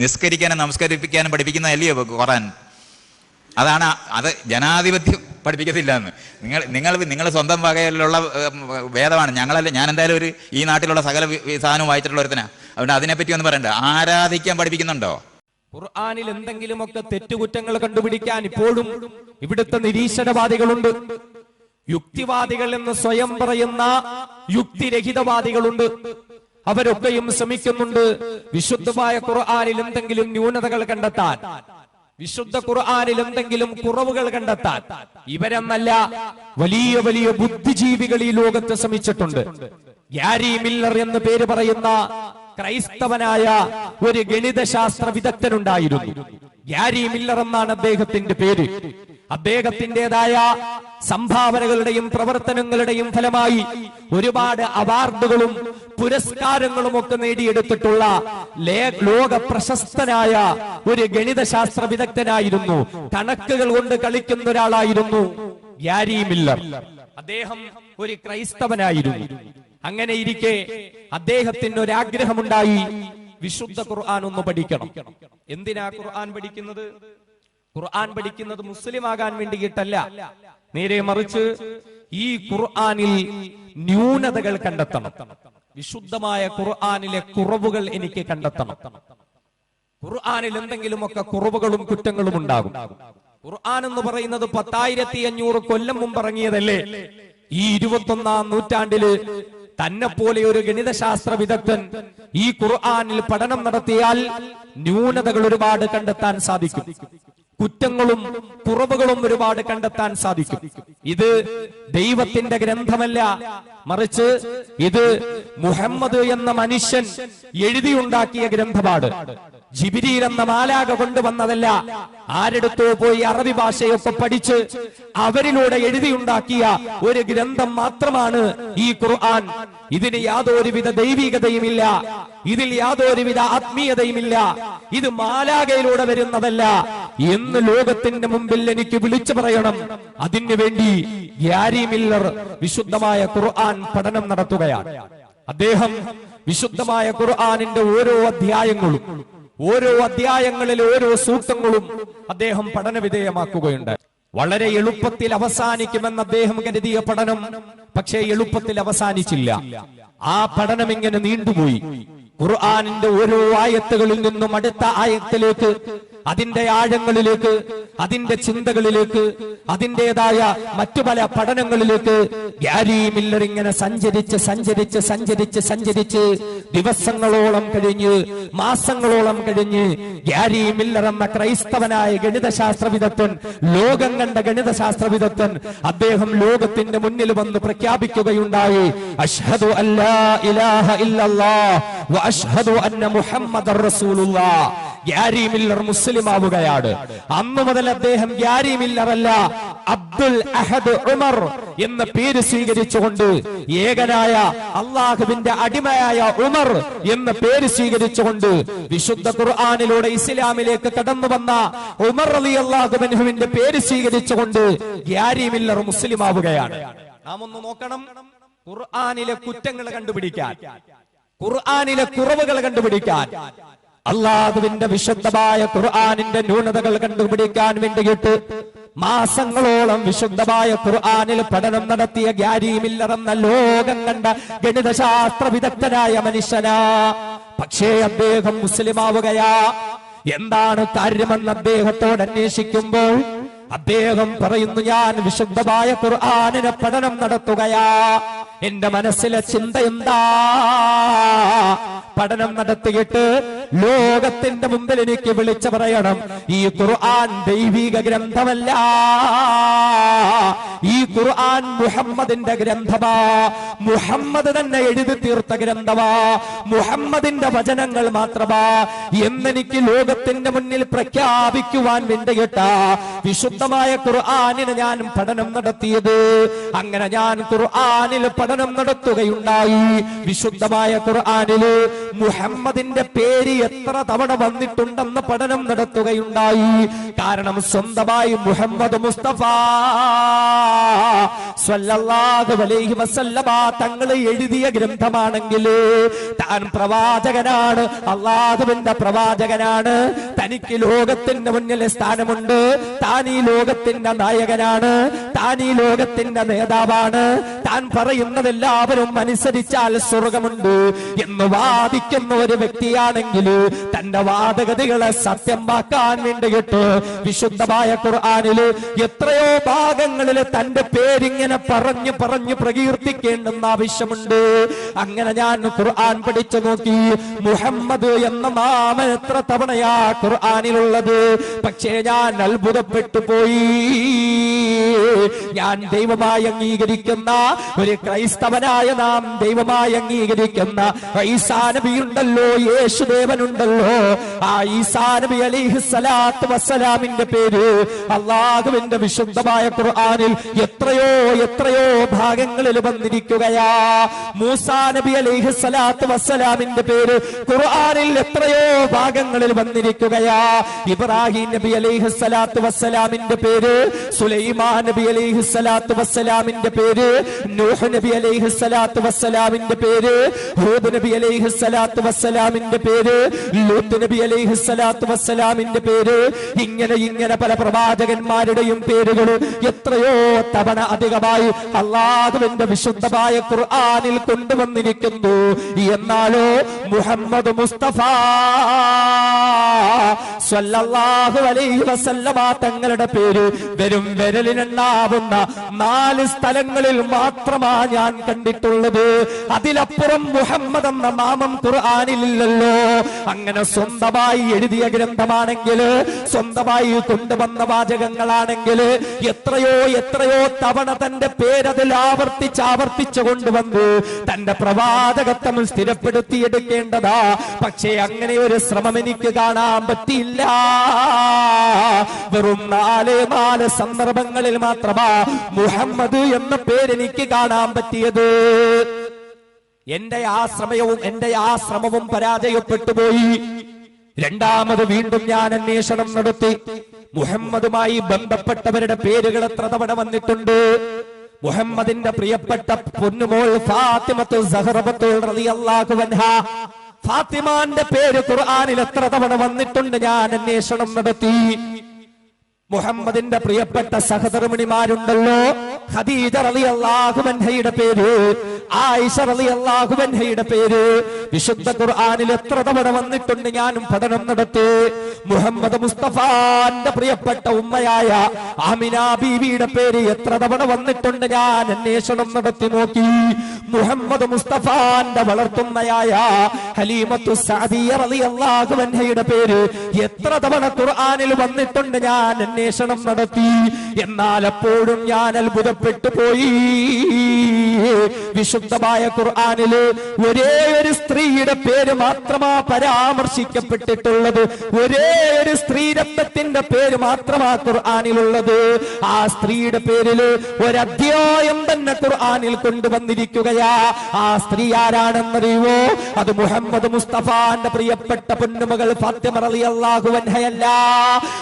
നിസ്കരിക്കാനും നമസ്കരിപ്പിക്കാനും പഠിപ്പിക്കുന്ന അല്ലേ ഖുറാൻ അതാണ് അത് ജനാധിപത്യം പഠിപ്പിക്കത്തില്ല എന്ന് നിങ്ങൾ നിങ്ങൾ നിങ്ങൾ സ്വന്തം വകയിലുള്ള വേദമാണ്. ഞങ്ങളല്ല ഞാൻ എന്തായാലും ഒരു ഈ നാട്ടിലുള്ള സകല സാധനവും വായിച്ചിട്ടുള്ള ഒരുത്തനാ. അതുകൊണ്ട് അതിനെപ്പറ്റി ഒന്നും പറയണ്ട. ആരാധിക്കാൻ പഠിപ്പിക്കുന്നുണ്ടോ? ഖുർആാനിൽ എന്തെങ്കിലുമൊക്കെ തെറ്റുകുറ്റങ്ങൾ കണ്ടുപിടിക്കാൻ ഇപ്പോഴും ഇവിടുത്തെ നിരീശ്വരവാദികളുണ്ട് യുക്തിവാദികൾ എന്ന് സ്വയം പറയുന്ന യുക്തിരഹിതവാദികളുണ്ട്. അവരൊക്കെയും ശ്രമിക്കുന്നുണ്ട്. വിശുദ്ധമായ ഖുർആാനിൽ എന്തെങ്കിലും ന്യൂനതകൾ കണ്ടെത്താൻ. വിശുദ്ധ ഖുർആാനിൽ എന്തെങ്കിലും കുറവുകൾ കണ്ടെത്താൻ. ഇവരെന്നല്ല വലിയ വലിയ ബുദ്ധിജീവികൾ ഈ ലോകത്ത് ശ്രമിച്ചിട്ടുണ്ട്. ഗ്യാരി മില്ലർ എന്ന് പേര് പറയുന്ന ക്രൈസ്തവനായ ഒരു ഗണിതശാസ്ത്ര വിദഗ്ധനുണ്ടായിരുന്നു. ഗ്യാരി മില്ലർ എന്നാണ് അദ്ദേഹത്തിന്റെ പേര്. അദ്ദേഹത്തിന്റെതായ സംഭാവനകളുടെയും പ്രവർത്തനങ്ങളുടെയും ഫലമായി ഒരുപാട് അവാർഡുകളും പുരസ്കാരങ്ങളും ഒക്കെ നേടിയെടുത്തിട്ടുള്ള ലോക പ്രശസ്തനായ ഒരു ഗണിതശാസ്ത്ര വിദഗ്ധനായിരുന്നു. കണക്കുകൾ കൊണ്ട് കളിക്കുന്ന ഒരാളായിരുന്നു ഗ്യാരി മില്ലർ. അദ്ദേഹം ഒരു ക്രൈസ്തവനായിരുന്നു. അങ്ങനെ ഇരിക്കെ അദ്ദേഹത്തിന് ഒരു ആഗ്രഹമുണ്ടായി വിശുദ്ധ ഖുർആൻ ഒന്ന് പഠിക്കണം. എന്തിനാ ഖുർആൻ പഠിക്കുന്നത്? ഖുർആൻ പഠിക്കുന്നത് മുസ്ലിം ആകാൻ വേണ്ടിയിട്ടല്ല. നേരെ മറിച്ച് ഈ ഖുർആനിൽ ന്യൂനതകൾ കണ്ടെത്തണം. വിശുദ്ധമായ ഖുർആനിലെ കുറവുകൾ എനിക്ക് കണ്ടെത്തണം. ഖുർആനിൽ എന്തെങ്കിലുമൊക്കെ കുറവുകളും കുറ്റങ്ങളും ഉണ്ടാകും ഖുർആൻ എന്ന് പറയുന്നത് പത്തായിരത്തി അഞ്ഞൂറ് കൊല്ലം മുമ്പ് ഇറങ്ങിയതല്ലേ? ഈ ഇരുപത്തൊന്നാം നൂറ്റാണ്ടിൽ തന്നെ പോലെ ഒരു ഗണിതശാസ്ത്ര വിദഗ്ധൻ ഈ ഖുർആനിൽ പഠനം നടത്തിയാൽ ന്യൂനതകൾ ഒരുപാട് കണ്ടെത്താൻ സാധിക്കും. കുറ്റങ്ങളും കുറവുകളും ഒരുപാട് കണ്ടെത്താൻ സാധിക്കും. ഇത് ദൈവത്തിന്റെ ഗ്രന്ഥമല്ല. മറിച്ച് ഇത് മുഹമ്മദ് എന്ന മനുഷ്യൻ എഴുതിയുണ്ടാക്കിയ ഗ്രന്ഥമാണ്. ജിബിരിയിൽ എന്ന മാലാക കൊണ്ടുവന്നതല്ല. ആരെടുത്തോ പോയി അറബി ഭാഷയൊക്കെ പഠിച്ച് അവരിലൂടെ എഴുതിയുണ്ടാക്കിയ ഒരു ഗ്രന്ഥം മാത്രമാണ് ഈ ഖുർആൻ. ഇതിന് യാതൊരുവിധ ദൈവികതയുമില്ല. ഇതിൽ യാതൊരുവിധ ആത്മീയതയുമില്ല. ഇത് മാലാകയിലൂടെ വരുന്നതല്ല. എന്ന് ലോകത്തിന്റെ മുമ്പിൽ എനിക്ക് വിളിച്ചു പറയണം. അതിനു വേണ്ടി ഗ്യാരി മില്ലർ വിശുദ്ധമായ ഖുർആൻ പഠനം നടത്തുകയാണ്. അദ്ദേഹം വിശുദ്ധമായ ഖുർആനിന്റെ ഓരോ അധ്യായങ്ങളും ഓരോ അധ്യായങ്ങളിലെ ഓരോ സൂക്തങ്ങളും അദ്ദേഹം പഠന വിധേയമാക്കുകയുണ്ട് വളരെ എളുപ്പത്തിൽ അവസാനിക്കുമെന്ന് അദ്ദേഹം കരുതിയ പഠനം പക്ഷേ എളുപ്പത്തിൽ അവസാനിച്ചില്ല. ആ പഠനം ഇങ്ങനെ നീണ്ടുപോയി. ഖുർആാനിന്റെ ഓരോ ആയത്തുകളിൽ നിന്നും അടുത്ത ആയത്തിലേക്ക് അതിന്റെ ആഴങ്ങളിലേക്ക് അതിന്റെ ചിന്തകളിലേക്ക് അതിന്റെതായ മറ്റു പല പഠനങ്ങളിലേക്ക് ഗ്യാരി മില്ലർ ഇങ്ങനെ സഞ്ചരിച്ച് സഞ്ചരിച്ച് സഞ്ചരിച്ച് സഞ്ചരിച്ച് ദിവസങ്ങളോളം കഴിഞ്ഞ് മാസങ്ങളോളം കഴിഞ്ഞ് ഗ്യാരി മില്ലർ എന്ന ക്രൈസ്തവനായ ഗണിതശാസ്ത്ര വിദഗ്ധൻ ലോകം കണ്ട ഗണിതശാസ്ത്ര വിദഗ്ധൻ അദ്ദേഹം ലോകത്തിന്റെ മുന്നിൽ വന്ന് പ്രഖ്യാപിക്കുകയുണ്ടായി. അഷ്ഹദു അല്ലാ ഇലാഹ ഇല്ലല്ലാഹ് വ അഷ്ഹദു അന്ന മുഹമ്മദർ റസൂലുള്ളാഹ് ഗ്യാരി മില്ലർ മുസ്ലിം ആവുകയാണ് അന്ന് മുതൽ അദ്ദേഹം ഗ്യാരി അബ്ദുൽ അഹദ് ഉമർ എന്ന പേര് സ്വീകരിച്ചുകൊണ്ട് ഏകനായ അള്ളാഹുവിന്റെ അടിമയായ ഉമർ എന്ന പേര് സ്വീകരിച്ചുകൊണ്ട് വിശുദ്ധ ഖുർആാനിലൂടെ ഇസ്ലാമിലേക്ക് കടന്നു വന്ന ഉമർ അലി അള്ളാഹുബൻഹുവിന്റെ പേര് സ്വീകരിച്ചുകൊണ്ട് യാരിമില്ലർ മുസ്ലിമാവുകയാണ്. മുസ്ലിം നാം ഒന്ന് നോക്കണം. ഖുർആാനിലെ കുറ്റങ്ങൾ കണ്ടുപിടിക്കാൻ. ഖുർആാനിലെ കുറവുകൾ കണ്ടുപിടിക്കാൻ. അള്ളാഹുവിന്റെ വിശുദ്ധമായ ഖുർആാനിന്റെ ന്യൂനതകൾ കണ്ടുപിടിക്കാൻ വേണ്ടിയിട്ട് മാസങ്ങളോളം വിശുദ്ധമായ ഖുർആാനിൽ പഠനം നടത്തിയ ഗ്യാരി മില്ലർ എന്ന ലോകം കണ്ട ഗണിതശാസ്ത്ര വിദഗ്ധനായ മനുഷ്യനാ. പക്ഷേ അദ്ദേഹം മുസ്ലിമാവുകയാ. എന്താണ് കാര്യമെന്ന് അദ്ദേഹത്തോട് അന്വേഷിക്കുമ്പോൾ അദ്ദേഹം പറയുന്നു ഞാൻ വിശുദ്ധമായ ഖുർആാനിനെ പഠനം നടത്തുകയാ. എന്റെ മനസ്സിലെ ചിന്ത എന്താ? പഠനം നടത്തിയിട്ട് ലോകത്തിന്റെ മുമ്പിൽ എനിക്ക് വിളിച്ചു പറയണം. ഈ ഖുർആൻ ദൈവിക ഗ്രന്ഥമല്ല. ഈ ഖുർആൻ മുഹമ്മദിന്റെ ഗ്രന്ഥമാ. മുഹമ്മദ് തന്നെ എഴുതി തീർത്ത ഗ്രന്ഥമാ. മുഹമ്മദിന്റെ വചനങ്ങൾ മാത്രമാ. എന്നെനിക്ക് ലോകത്തിന്റെ മുന്നിൽ പ്രഖ്യാപിക്കുവാൻ വേണ്ടിയിട്ട വിശുദ്ധമായ ഖുർആാനിന് ഞാൻ പഠനം നടത്തിയത്. അങ്ങനെ ഞാൻ ഖുർആനിൽ പഠനം നടത്തുകയുണ്ടായി. വിശുദ്ധമായ ഖുർആാനിൽ മുഹമ്മദിന്റെ പേര് എത്ര തവണ വന്നിട്ടുണ്ടെന്ന് പഠനം നടത്തുകയുണ്ടായി. കാരണം സ്വന്തമായി മുഹമ്മദ് മുസ്തഫ തങ്ങൾ എഴുതിയ ഗ്രന്ഥമാണെങ്കിൽ താൻ പ്രവാചകനാണ് അള്ളാഹുവിന്റെ പ്രവാചകനാണ് തനിക്ക് ലോകത്തിന്റെ മുന്നിൽ സ്ഥാനമുണ്ട് താൻ ഈ ലോകത്തിന്റെ നായകനാണ് താൻ ഈ ലോകത്തിന്റെ നേതാവാണ് താൻ പറയുന്നത് എല്ലാവരും അനുസരിച്ചാൽ സ്വർഗമുണ്ട് എന്ന് വാദിക്കുന്ന ഒരു വ്യക്തിയാണെങ്കിൽ തന്റെ വാദഗതികളെ സത്യമാക്കാൻ വേണ്ടിയിട്ട് വിശുദ്ധമായ ഖുർആാനിൽ എത്രയോ ഭാഗങ്ങളിൽ തന്റെ പേരിങ്ങനെ പറഞ്ഞു പറഞ്ഞു പ്രകീർത്തിക്കേണ്ടെന്ന ആവശ്യമുണ്ട്. അങ്ങനെ ഞാൻ ഖുർആൻ പഠിച്ചു നോക്കി. മുഹമ്മദ് എന്ന നാമം എത്ര തവണയാ ഖുർആാനിലുള്ളത്? പക്ഷേ ഞാൻ അത്ഭുതപ്പെട്ടു പോയി. ഞാൻ ദൈവമായി അംഗീകരിക്കുന്ന ഒരു ക്രൈസ്തവനായ നാം ദൈവമായി അംഗീകരിക്കുന്ന ഉണ്ടല്ലോ യേശുദേവനുണ്ടല്ലോ. ആ ഈസാനബി അലിഹി സ്വലാത്ത് വസ്സലാമിന്റെ പേര് അള്ളാഹുവിന്റെ വിശുദ്ധമായ ഖുർആാനിൽ എത്രയോ എത്രയോ ഭാഗങ്ങളിൽ വന്നിരിക്കുകയാ. മൂസാ നബി അലിഹി വസ്സലാമിന്റെ പേര് ഖുർആാനിൽ എത്രയോ ഭാഗങ്ങളിൽ വന്നിരിക്കുകയാ. ഇബ്രാഹിം നബി അലിഹി സ്വലാത്ത് വസ്സലാമിന്റെ പേര് സുലൈമാൻ നബി അലിഹി സ്വലാത്ത് വസ്സലാമിന്റെ പേര് നൂഹ് നബി അലിഹി സ്വലാത്തു വസ്സലാമിന്റെ പേര് ഹൂദ് നബി അലൈഹി സ്വലാത്തു വസ്സലാമിന്റെ പേര് ലൂത്ത് നബി അലൈഹി സ്വലാത്തു വസ്സലാമിന്റെ പേര്. ഇങ്ങനെ ഇങ്ങനെ പല പ്രവാചകന്മാരുടെയും പേരുകൾ എത്രയോ തവണ അധികമായി അള്ളാഹുവിന്റെ വിശുദ്ധമായ ഖുർആനിൽ കൊണ്ടുവന്നിരിക്കുന്നു. എന്നാലോ മുഹമ്മദ് മുസ്തഫ സ്വല്ലല്ലാഹു അലൈഹി വസല്ലമ തങ്ങളുടെ പേര് വെറും വിരലിനെണ്ണാവുന്ന നാല് സ്ഥലങ്ങളിൽ മാത്രമാ ഞാൻ കണ്ടിട്ടുള്ളത്. അതിലപ്പുറം മുഹമ്മദ് എന്ന നാമം ഖുർആാനില്ലല്ലോ അങ്ങനെ സ്വന്തമായി എഴുതിയ ഗ്രന്ഥമാണെങ്കിൽ സ്വന്തമായി കൊണ്ടുവന്ന വാചകങ്ങളാണെങ്കിൽ എത്രയോ എത്രയോ തവണ തന്റെ പേരതിൽ ആവർത്തിച്ച് ആവർത്തിച്ചു കൊണ്ടുവന്നു തന്റെ പ്രവാചകത്വം സ്ഥിരപ്പെടുത്തിയെടുക്കേണ്ടതാ. പക്ഷേ അങ്ങനെ ഒരു ശ്രമം എനിക്ക് കാണാൻ പറ്റിയില്ല. വെറും നാല് നാല് സന്ദർഭങ്ങളിൽ മാത്രമാ മുഹമ്മദ് എന്ന പേരെനിക്ക് കാണാൻ പറ്റിയത് എന്റെ ആ ശ്രമയവും എന്റെ ആ ശ്രമവും പരാജയപ്പെട്ടു പോയി രണ്ടാമത് വീണ്ടും ഞാൻ അന്വേഷണം നടത്തി. മുഹമ്മദുമായി ബന്ധപ്പെട്ടവരുടെ പേരുകൾ എത്ര തവണ വന്നിട്ടുണ്ട്? മുഹമ്മദിന്റെ പ്രിയപ്പെട്ട പൊന്നുമോൾ ഫാത്തിമത്തു ഫാത്തിമാന്റെ പേര് ഖുർആാനിൽ എത്ര തവണ വന്നിട്ടുണ്ട് ഞാൻ അന്വേഷണം നടത്തി. മുഹമ്മദിന്റെ പ്രിയപ്പെട്ട സഹധർമ്മിണിമാരുണ്ടല്ലോ ഖദീജ റളിയല്ലാഹു അൻഹയുടെ പേര് ആയിഷ റളിയല്ലാഹു അൻഹയുടെ പേര്. വിശുദ്ധ ഖുർആനിൽ എത്ര തവണ വന്നിട്ടുണ്ട് ഞാനും പഠനം നടത്തി. മുഹമ്മദ് മുസ്തഫാന്റെ പ്രിയപ്പെട്ട ഉമ്മയായ ആമിന ബീവിയുടെ പേര് എത്ര തവണ വന്നിട്ടുണ്ട് ഞാൻ അന്വേഷണം നടത്തി നോക്കി. മുഹമ്മദ് മുസ്തഫാന്റെ വളർത്തുമ്മയായ ഹലീമത്തു സാദിയ റളിയല്ലാഹു അൻഹയുടെ പേര് എത്ര തവണ ഖുർആനിൽ വന്നിട്ടുണ്ട് ഞാൻ അന്വേഷണം നടത്തി. എന്നാൽ അപ്പോഴും ഞാൻ അത്ഭുതപ്പെട്ടു പോയി. വിശുദ്ധമായ ഖുർആാനിൽ ഒരേ ഒരു സ്ത്രീയുടെ പേര് മാത്രമാ പരാമർശിക്കപ്പെട്ടിട്ടുള്ളത്. ഒരേ ഒരു സ്ത്രീ രക്തത്തിന്റെ പേര് മാത്രമാ ഖുർആാനിലുള്ളത്. ആ സ്ത്രീയുടെ പേരിൽ ഒരധ്യായം തന്നെ ഖുർആാനിൽ കൊണ്ടുവന്നിരിക്കുകയാ. ആ സ്ത്രീ ആരാണെന്നറിയുവോ? അത് മുഹമ്മദ് മുസ്തഫാന്റെ പ്രിയപ്പെട്ട പൊന്നുമകൾ ഫാത്തിമ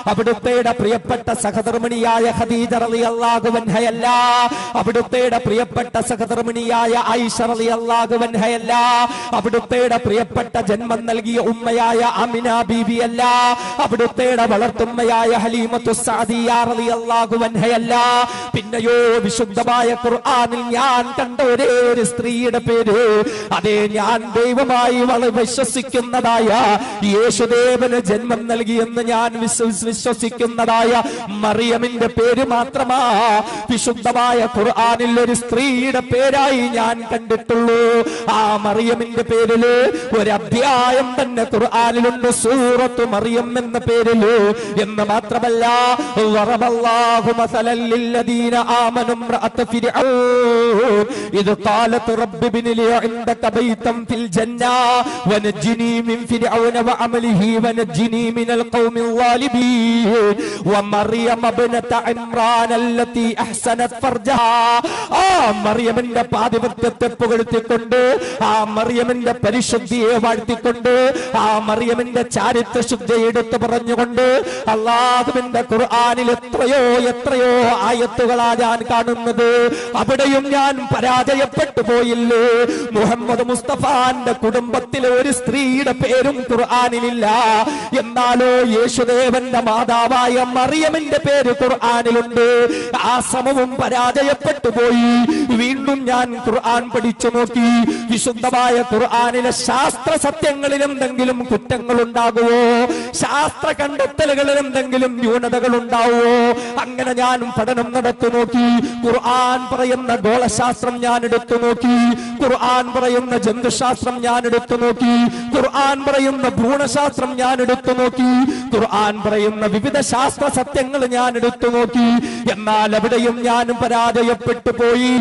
അവിടുത്തെയുടെ പ്രിയപ്പെട്ട സഹധർമ്മിണിയായ ഖദീജ റളിയല്ലാഹു പ്രിയപ്പെട്ട പ്രിയപ്പെട്ട സഹധർമ്മിണിയായ ഐഷ റളിയല്ലാഹു അൻഹയല്ല. അവിടുത്തെയുടെ പ്രിയപ്പെട്ട ജന്മം നൽകിയ ഉമ്മയായ അമിന ബീബി അല്ല അവിടുത്തെയുടെ വളർത്തുമ്മയായ ഹലീമത്തു സഅദിയ റളിയല്ലാഹു അൻഹയല്ല. പിന്നെയോ വിശുദ്ധമായ ഖുർആനിൽ ഞാൻ കണ്ട ഒരേ ഒരു സ്ത്രീയുടെ പേര്. അതേ ഞാൻ ദൈവമായി വളരെ വിശ്വസിക്കുന്നതായ യേശുദേവന് ജന്മം നൽകിയെന്ന് ഞാൻ വിശ്വസിക്കുന്നതായ മറിയമിന്റെ പേര് മാത്രമാ വിശുദ്ധമായ ഖുർആനിൽ ഒരു സ്ത്രീയുടെ പേരായി ഞാൻ കണ്ടിട്ടുള്ളൂ ആ മറിയമിന്റെ പേരില് ഒരു അധ്യായം തന്നെ ഖുർആനിലുണ്ട് സൂറത്ത് മറിയം എന്ന പേരില് എന്ന് മാത്രമല്ല വറബല്ലാഹു മസലൻ ലില്ലദീന ആമനു امرأة فرعون إذ قالت رب ابن لي عندك بيتا في الجنة ونجني من فرعون وعمله ونجني من القوم الظالمين ومريم ابنة عمران التي أحسنت فرجها ആ മറിയമിന്റെ മറിയമിന്റെ പാതിപത്യത്തെ പുകഴ്ത്തിക്കൊണ്ട് ആ മറിയമിന്റെ പരിശുദ്ധിയെ വാഴ്ത്തിക്കൊണ്ട് ആ മറിയമിന്റെ ചാരിത്ര ശുദ്ധിയെ എടുത്തു പറഞ്ഞുകൊണ്ട് അള്ളാഹുവിന്റെ ഖുർആാനിൽ എത്രയോ എത്രയോ ആയത്തുകളാ ഞാൻ കാണുന്നത്. അവിടെയും ഞാൻ പരാജയപ്പെട്ടു പോയില്ലേ? മുഹമ്മദ് മുസ്തഫാന്റെ കുടുംബത്തിലെ ഒരു സ്ത്രീയുടെ പേരും ഖുർആാനിലില്ല. എന്നാലോ യേശുദേവന്റെ മാതാവായ മറിയമിന്റെ പേര് ഖുർആാനിലുണ്ട്. ആ ശ്രമവും പരാജയപ്പെട്ടു പോയി. വീണ്ടും ഞാൻ ഖുർആൻ പഠിച്ചു നോക്കി. വിശുദ്ധമായ ഖുർആനിലെ ശാസ്ത്ര സത്യങ്ങളിൽ എന്തെങ്കിലും കുറ്റങ്ങൾ ഉണ്ടാകുമോ ശാസ്ത്ര കണ്ടെത്തലുകളിൽ എന്തെങ്കിലും ന്യൂനതകൾ ഉണ്ടാവുമോ അങ്ങനെ ഞാൻ പഠനം നടത്തു നോക്കി. ഖുർആൻ പറയുന്ന ഗോളശാസ്ത്രം ഞാൻ എടുത്തു നോക്കി. ഖുർആൻ പറയുന്ന ജന്തുശാസ്ത്രം ഞാൻ എടുത്തു നോക്കി. ഖുർആൻ പറയുന്ന ഭ്രൂണശാസ്ത്രം ഞാൻ എടുത്തു നോക്കി. ഖുർആൻ പറയുന്ന വിവിധ ശാസ്ത്ര സത്യങ്ങൾ ഞാൻ എടുത്തു നോക്കി. എന്നാൽ അവിടെയും ഞാൻ പരാജയപ്പെട്ടു പോയി.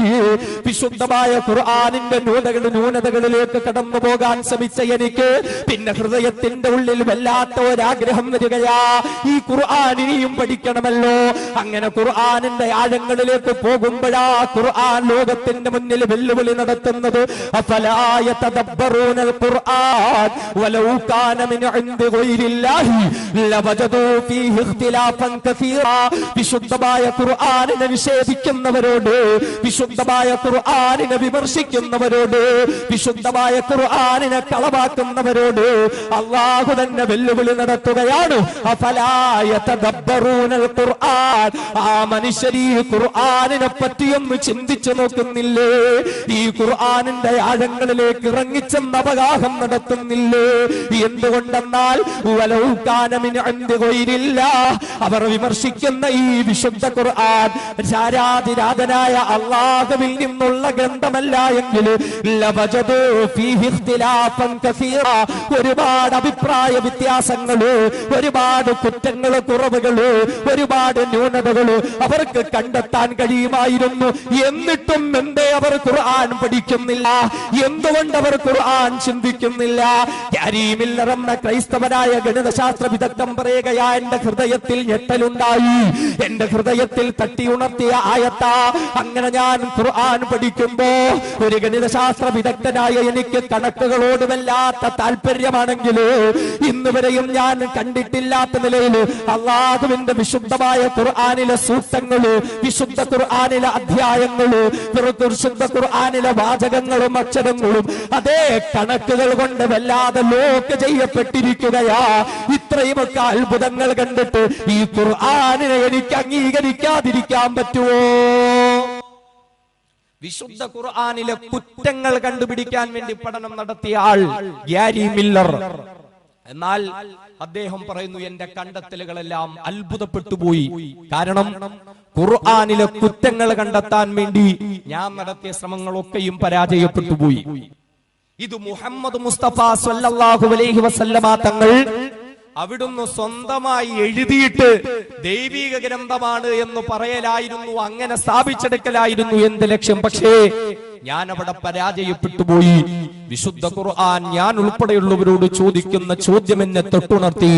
വിശുദ്ധമായ ഖുർആാനിന്റെ ന്യൂനതകൾ ന്യൂനതകളിലേക്ക് കടന്നു പോകാൻ ശ്രമിച്ച എനിക്ക് പിന്നെ ഹൃദയത്തിന്റെ ഉള്ളിൽ വല്ലാത്ത ഒരാഗ്രഹം വരികയാ. ഈ ഖുർആൻ പഠിക്കണമല്ലോ. അങ്ങനെ ഖുർആാനിന്റെ ആഴങ്ങളിലേക്ക് പോകുമ്പോഴാ ഖുർആൻ ലോകത്തിന്റെ മുന്നിൽ വെല്ലുവിളി നടത്തുന്നത്. ഖുർആൻ വിശുദ്ധമായ ഖുർആനിനെ നിഷേധിക്കുന്നവരോട് വിശുദ്ധമായ ഖുർആനിനെ വിമർശിക്കുന്നവരോട് വിശുദ്ധമായ ഖുർആാനിനെ കളവാക്കുന്നവരോട് അള്ളാഹു തന്നെ വെല്ലുവിളി നടത്തുകയാണ്. ഖുർആൻ. ആ മനുഷ്യർ ഈ ഖുർആാനിനെ പറ്റിയൊന്ന് ചിന്തിച്ചു നോക്കുന്നില്ലേ? ഈ ഖുർആാനിന്റെ ആഴങ്ങളിലേക്ക് ഇറങ്ങിച്ചെന്ന് അവഗാഹം നടത്തുന്നില്ലേ? എന്തുകൊണ്ടെന്നാൽ അവർ വിമർശിക്കുന്ന ഈ വിശുദ്ധ ഖുർആൻ ചാരാതിരാതനായ അള്ളാഹുവിൽ നിന്നുള്ള ഗ്രന്ഥമല്ല എങ്കിൽ ഒരുപാട് അഭിപ്രായ വ്യത്യാസങ്ങൾ ഒരുപാട് കുറ്റങ്ങൾ കുറവുകൾ ഒരുപാട് ന്യൂനതകൾ അവർക്ക് കണ്ടെത്താൻ കഴിയുമായിരുന്നു. എന്നിട്ടും എന്തേ അവർ ഖുർആൻ പഠിക്കുന്നില്ല. എന്തുകൊണ്ട് അവർ ഖുർആൻ ചിന്തിക്കുന്നില്ല? കരീമില്ലറന്ന ക്രൈസ്തവനായ ഗണിതശാസ്ത്ര വിദഗ്ധം പറയുകയാ എന്റെ ഹൃദയത്തിൽ ഞെട്ടലുണ്ടായി. എന്റെ ഹൃദയത്തിൽ തട്ടി ഉണർത്തിയ ആയത്ത. അങ്ങനെ ഞാൻ ഖുർആൻ പഠിക്കുമ്പോ ഒരു ഗണിതശാസ്ത്ര വിദഗ്ധനായ എനിക്ക് കണക്കുകളോട് വല്ലാത്ത താല്പര്യമാണെങ്കിൽ ഇന്ന് വരെയും ഞാൻ കണ്ടിട്ടില്ലാത്ത നിലയിൽ അള്ളാഹുവിന്റെ വിശുദ്ധമായ ഖുർആനിലെ സൂക്തങ്ങൾ വിശുദ്ധ ഖുർആനിലെ അധ്യായങ്ങൾ വിശുദ്ധ ഖുർആനിലെ വാചകങ്ങളും അക്ഷരങ്ങളും അതേ കണക്കുകൾ കൊണ്ട് വല്ലാതെ ലോക്ക് ചെയ്യപ്പെട്ടിരിക്കുകയാ. ഇത്രയുമൊക്കെ അത്ഭുതങ്ങൾ കണ്ടിട്ട് ഈ ഖുർആാനിനെ എനിക്ക് അംഗീകരിക്കാതിരിക്കാൻ പറ്റുമോ വിശുദ്ധ ഖുർആാനിലെ കുറ്റങ്ങൾ കണ്ടുപിടിക്കാൻ വേണ്ടി പഠനം നടത്തിയ ആൾ ഗ്യാരി മില്ലർ. എന്നാൽ അദ്ദേഹം പറയുന്നു എന്റെ കണ്ടെത്തലുകളെല്ലാം അത്ഭുതപ്പെട്ടു പോയി. കാരണം ഖുർആാനിലെ കുറ്റങ്ങൾ കണ്ടെത്താൻ വേണ്ടി ഞാൻ നടത്തിയ ശ്രമങ്ങളൊക്കെയും പരാജയപ്പെട്ടു പോയി. ഇത് മുഹമ്മദ് മുസ്തഫ സല്ലല്ലാഹു അലൈഹി വസല്ലമ തങ്ങൾ അവിടുന്ന് സ്വന്തമായി എഴുതിയിട്ട് ദൈവീക ഗ്രന്ഥമാണ് എന്ന് പറയലായിരുന്നു അങ്ങനെ സ്ഥാപിച്ചെടുക്കലായിരുന്നു എന്ത് ലക്ഷ്യം. പക്ഷേ ഞാൻ അവിടെ പരാജയപ്പെട്ടു പോയി. വിശുദ്ധ ഖുർആൻ ഞാൻ ഉൾപ്പെടെയുള്ളവരോട് ചോദിക്കുന്ന ചോദ്യം എന്നെ തൊട്ടുണർത്തി.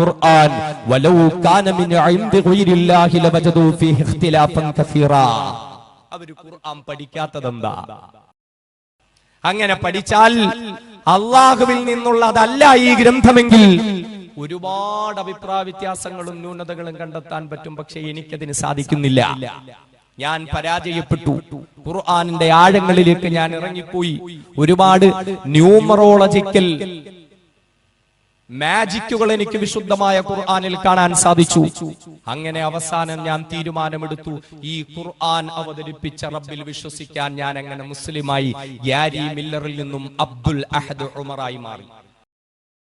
ഖുർആൻ വലൗ കാന മിൻ ലവജദൂ ഇഖ്തിലാഫൻ കസീറ. ഖുർആൻ പഠിക്കാത്തതെന്താ? അങ്ങനെ പഠിച്ചാൽ അള്ളാഹുവിൽ നിന്നുള്ളതല്ല ഈ ഗ്രന്ഥമെങ്കിൽ ഒരുപാട് അഭിപ്രായ വ്യത്യാസങ്ങളും ന്യൂനതകളും കണ്ടെത്താൻ പറ്റും. പക്ഷെ എനിക്കതിന് സാധിക്കുന്നില്ല. ഞാൻ പരാജയപ്പെട്ടു. ഖുർആാനിന്റെ ആഴങ്ങളിലേക്ക് ഞാൻ ഇറങ്ങിപ്പോയി. ഒരുപാട് ന്യൂമറോളജിക്കൽ മാജിക്കുകൾ എനിക്ക് വിശുദ്ധമായ ഖുർആാനിൽ കാണാൻ സാധിച്ചു. അങ്ങനെ അവസാനം ഞാൻ തീരുമാനമെടുത്തു. ഈ ഖുർആൻ അവതരിപ്പിച്ച റബ്ബിൽ വിശ്വസിക്കാൻ ഞാൻ അങ്ങനെ മുസ്ലിമായി യാരി മില്ലറിൽ നിന്നും അബ്ദുൽ അഹദ് ഉമറായി മാറി.